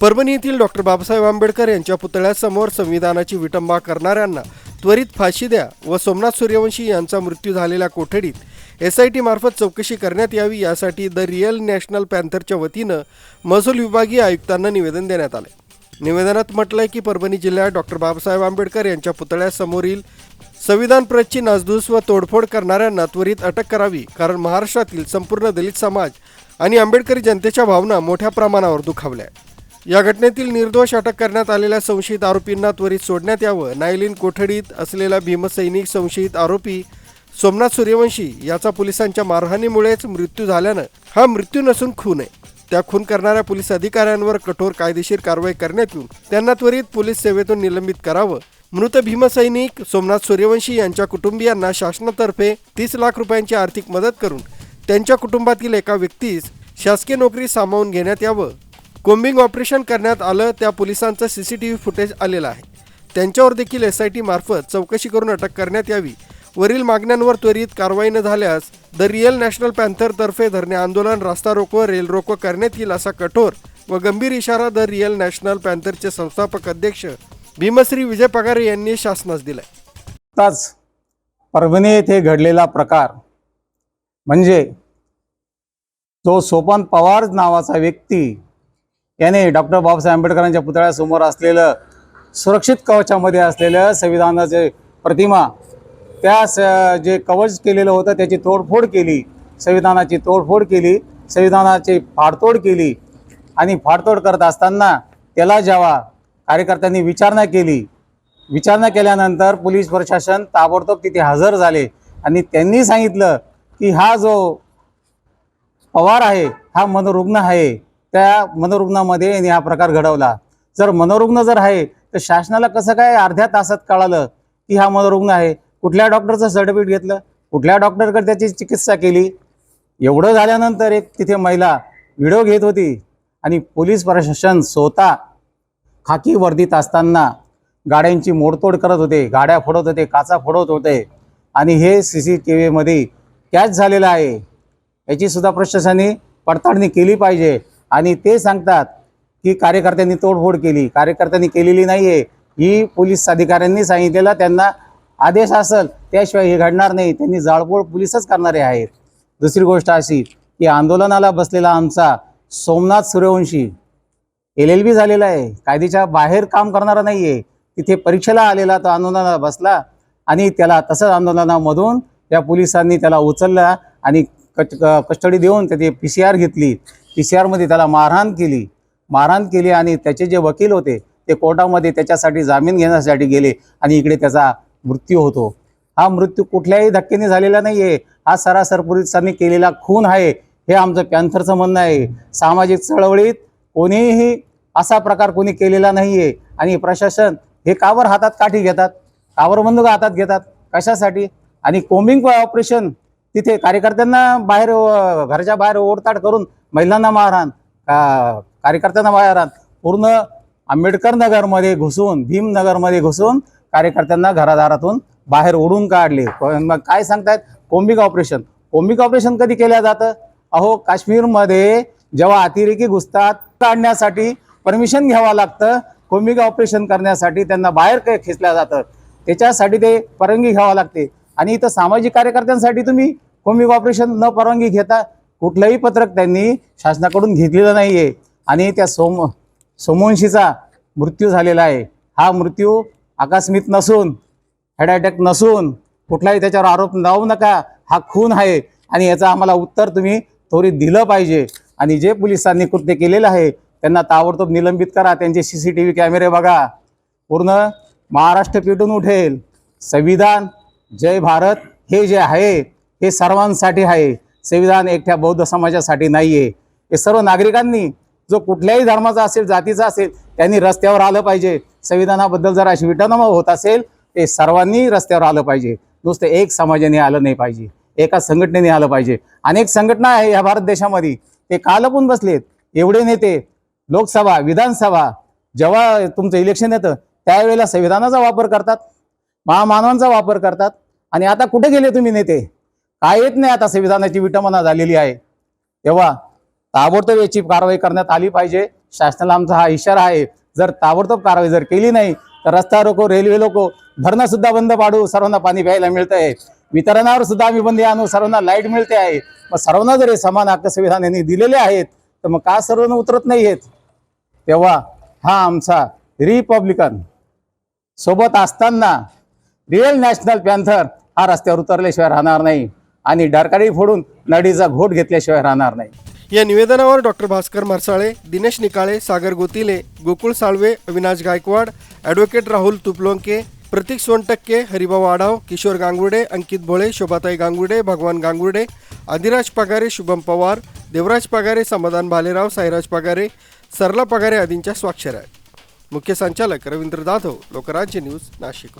परभणी येथील डॉक्टर बाबासाहेब आंबेडकर यांच्या पुतळ्यासमोर संविधानाची विटंबा करणाऱ्यांना त्वरित फाशी द्या व सोमनाथ सूर्यवंशी यांचा मृत्यू झालेल्या कोठडीत एस आय टी मार्फत चौकशी करण्यात यावी यासाठी द रिअल नॅशनल पॅन्थरच्या वतीनं महसूल विभागीय आयुक्तांना निवेदन देण्यात आले निवेदनात म्हटलंय की परभणी जिल्ह्यात डॉक्टर बाबासाहेब आंबेडकर यांच्या पुतळ्यासमोरील संविधान प्रतची नासधूस व तोडफोड करणाऱ्यांना त्वरित अटक करावी कारण महाराष्ट्रातील संपूर्ण दलित समाज आणि आंबेडकरी जनतेच्या भावना मोठ्या प्रमाणावर दुखावल्या या घटनेतील निर्दोष अटक करण्यात आलेल्या संशयित आरोपींना त्वरित सोडण्यात यावं. नायलिन कोठडीत असलेला भीमसैनिक संशयित आरोपी सोमनाथ सूर्यवंशी याचा पोलिसांच्या मारहाणीमुळेच मृत्यू झाल्यानं हा मृत्यू नसून खून आहे. त्या खून करणाऱ्या पोलीस अधिकाऱ्यांवर कठोर कायदेशीर कारवाई करण्यात येऊन त्यांना त्वरित पोलीस सेवेतून निलंबित करावं. मृत भीमसैनिक सोमनाथ सूर्यवंशी यांच्या कुटुंबियांना शासनातर्फे तीस लाख रुपयांची आर्थिक मदत करून त्यांच्या कुटुंबातील एका व्यक्तीस शासकीय नोकरी सामावून घेण्यात यावं. कोम्बिंग ऑपरेशन करण्यात आलं त्या पोलिसांचं C C T V footage आलेलं आहे. त्यांच्यावर देखील एस आय टी मार्फत चौकशी करून अटक करण्यात यावी. वरील मागण्यांवर त्वरित कारवाई न झाल्यास द रिअल नॅशनल पॅन्थरतर्फे धरणे आंदोलन रास्ता रोको रेल रोको करण्यात येईल असा कठोर व गंभीर इशारा द रिअल नॅशनल पॅन्थरचे संस्थापक अध्यक्ष भीमश्री विजय पगारे यांनी शासनास दिलाय. आताच परभणी येथे घडलेला प्रकार म्हणजे जो सोपान पवार नावाचा व्यक्ती याने डॉक्टर बाबासाहेब आंबेडकरांच्या पुतळ्यासमोर असलेलं सुरक्षित कवचामध्ये असलेलं संविधानाचे प्रतिमा त्या स जे कवच केलेलं होतं त्याची तोडफोड केली संविधानाची तोडफोड केली संविधानाची फाडतोड केली आणि फाडतोड करत असताना त्याला जेव्हा कार्यकर्त्यांनी विचारणा केली. विचारणा केल्यानंतर पोलीस प्रशासन ताबडतोब तिथे हजर झाले आणि त्यांनी सांगितलं की हा जो पवार आहे हा मनोरुग्ण आहे त्या मनोरुग्णामध्ये यांनी हा प्रकार घडवला. जर मनोरुग्ण जर आहे तर शासनाला कसं काय अर्ध्या तासात कळालं की हा मनोरुग्ण आहे? कुठल्या डॉक्टरचं सर्टिफिकेट घेतलं? कुठल्या डॉक्टरकडे त्याची चिकित्सा केली? एवढं झाल्यानंतर एक तिथे महिला व्हिडिओ घेत होती आणि पोलीस प्रशासन स्वतः खाकी वर्दीत असताना गाड्यांची मोडतोड करत होते गाड्या फोडत होते काचा फोडत होते आणि हे सी सी टी व्हीमध्ये कॅच झालेलं आहे. याची सुद्धा प्रशासनाने पडताळणी केली पाहिजे. आणि ते सांगतात की कार्यकर्त्यांनी तोडफोड केली. कार्यकर्त्यांनी केलेली नाही आहे ही पोलीस अधिकाऱ्यांनी सांगितलेला त्यांना आदेश असेल त्याशिवाय हे घडणार नाही. त्यांनी जाळपोळ पोलीसच करणारे आहेत. दुसरी गोष्ट अशी की आंदोलनाला बसलेला आमचा Somnath Suryavanshi L L B झालेला आहे. कायद्याच्या बाहेर काम करणारा नाही आहे तिथे परीक्षेला आलेला तो आंदोलनाला बसला आणि त्याला तसंच आंदोलनामधून त्या पोलिसांनी त्याला उचलला आणि कच कस्टडी देऊन त्याची पी सी आर घेतली. आरमध्ये त्याला मारहाण केली. मारहाण केली आणि त्याचे जे वकील होते ते कोर्टामध्ये त्याच्यासाठी जामीन घेण्यासाठी गेले आणि इकडे त्याचा मृत्यू होतो. हा मृत्यू कुठल्याही धक्क्याने झालेला नाही आहे हा सरासर पोलिसांनी केलेला खून आहे. हे आमचं पॅन्थरचं म्हणणं आहे. सामाजिक चळवळीत कोणीही असा प्रकार कोणी केलेला नाही आहे आणि प्रशासन हे कावर हातात काठी घेतात. कावर बंदुका हातात घेतात. कशासाठी? आणि कोम्बिंग ऑपरेशन तिथे कार्यकर्त्यांना बाहेर घराच्या बाहेर ओढताड करून महिलांना मारहाण का कार्यकर्त्यांना मारहाण पूर्ण आंबेडकर नगरमध्ये घुसून भीमनगरमध्ये घुसून कार्यकर्त्यांना घरादारातून बाहेर ओढून काढले. मग काय सांगतायत? कोंबिक ऑपरेशन. कोंबिक ऑपरेशन कधी केलं जातं? अहो काश्मीरमध्ये जेव्हा अतिरेकी घुसतात काढण्यासाठी परमिशन घ्यावं लागतं. कोंबिक ऑपरेशन करण्यासाठी त्यांना बाहेर काय खेचल्या जातं. त्याच्यासाठी ते परवानगी घ्यावं लागते. आणि इथं सामाजिक कार्यकर्त्यांसाठी तुम्ही कोमी ऑपरेशन न परवानगी घेता कुठलंही पत्रक त्यांनी शासनाकडून घेतलेलं नाही आहे आणि त्या सोम सोमवंशीचा मृत्यू झालेला आहे. हा मृत्यू आकस्मित नसून हेड अटॅक नसून कुठलाही त्याच्यावर आरोप लावू नका. हा खून आहे आणि याचं आम्हाला उत्तर तुम्ही त्वरित दिलं पाहिजे. आणि जे पोलिसांनी कृत्य केलेलं आहे त्यांना ताबडतोब निलंबित करा. त्यांचे सी सी टी व्ही कॅमेरे बघा. पूर्ण महाराष्ट्र पेटून उठेल. संविधान जय भारत हे जे आहे हे सर्वांसाठी आहे. संविधान एकट्या बौद्ध समाजासाठी नाही आहे हे सर्व नागरिकांनी जो कुठल्याही धर्माचा असेल जातीचा असेल त्यांनी रस्त्यावर आलं पाहिजे. संविधानाबद्दल जर अशी विटनामा होत असेल ते सर्वांनी रस्त्यावर आलं पाहिजे. नुसतं एक समाजाने आलं नाही पाहिजे. एका संघटनेने आलं पाहिजे. अनेक संघटना आहे या भारत देशामध्ये. ते का लपून बसलेत? एवढे नेते लोकसभा विधानसभा जेव्हा तुमचं इलेक्शन येतं त्यावेळेला संविधानाचा वापर करतात. महामानवांचा वापर करतात. आणि आता कुठे गेले तुम्ही नेते? काय येत नाही आता संविधानाची विटंबना झालेली आहे. तेव्हा ताबडतोब याची कारवाई करण्यात आली पाहिजे. शासनाला आमचा हा इशारा आहे. जर ताबडतोब कारवाई जर केली नाही तर रस्ता रोको रेल्वे लोको भरणं सुद्धा बंद पाडू सर्वांना पाणी प्यायला मिळत आहे वितरणावर सुद्धा आम्ही बंदी आणू सर्वांना लाइट मिळते आहे. मग सर्वांना जर हे समान हक्क संविधान यांनी दिलेले आहेत तर मग का सर्वांना उतरत नाही आहेत? तेव्हा हा आमचा रिपब्लिकन सोबत असताना रिअल नॅशनल पॅन्थर हा रस्त्यावर उतरल्याशिवाय राहणार नाही आणि डरकाळी फोडून नडीचा घोट घेतल्याशिवाय राहणार नाही. या निवेदनावर डॉक्टर भास्कर मरसाळे दिनेश निकाळे सागर गोतिले गोकुळ साळवे अविनाश गायकवाड ॲडव्होकेट राहुल तुपलोंके प्रतीक सोनटक्के हरिभाऊ आढाव किशोर गांगुर्डे अंकित भोळे शोभाताई गांगुर्डे भगवान गांगुर्डे आदिराज पगारे शुभम पवार देवराज पगारे समाधान भालेराव साईराज पगारे सरला पगारे आदींच्या स्वाक्षऱ्या आहेत. मुख्य संचालक रवींद्र जाधव लोकराज्य न्यूज नाशिक.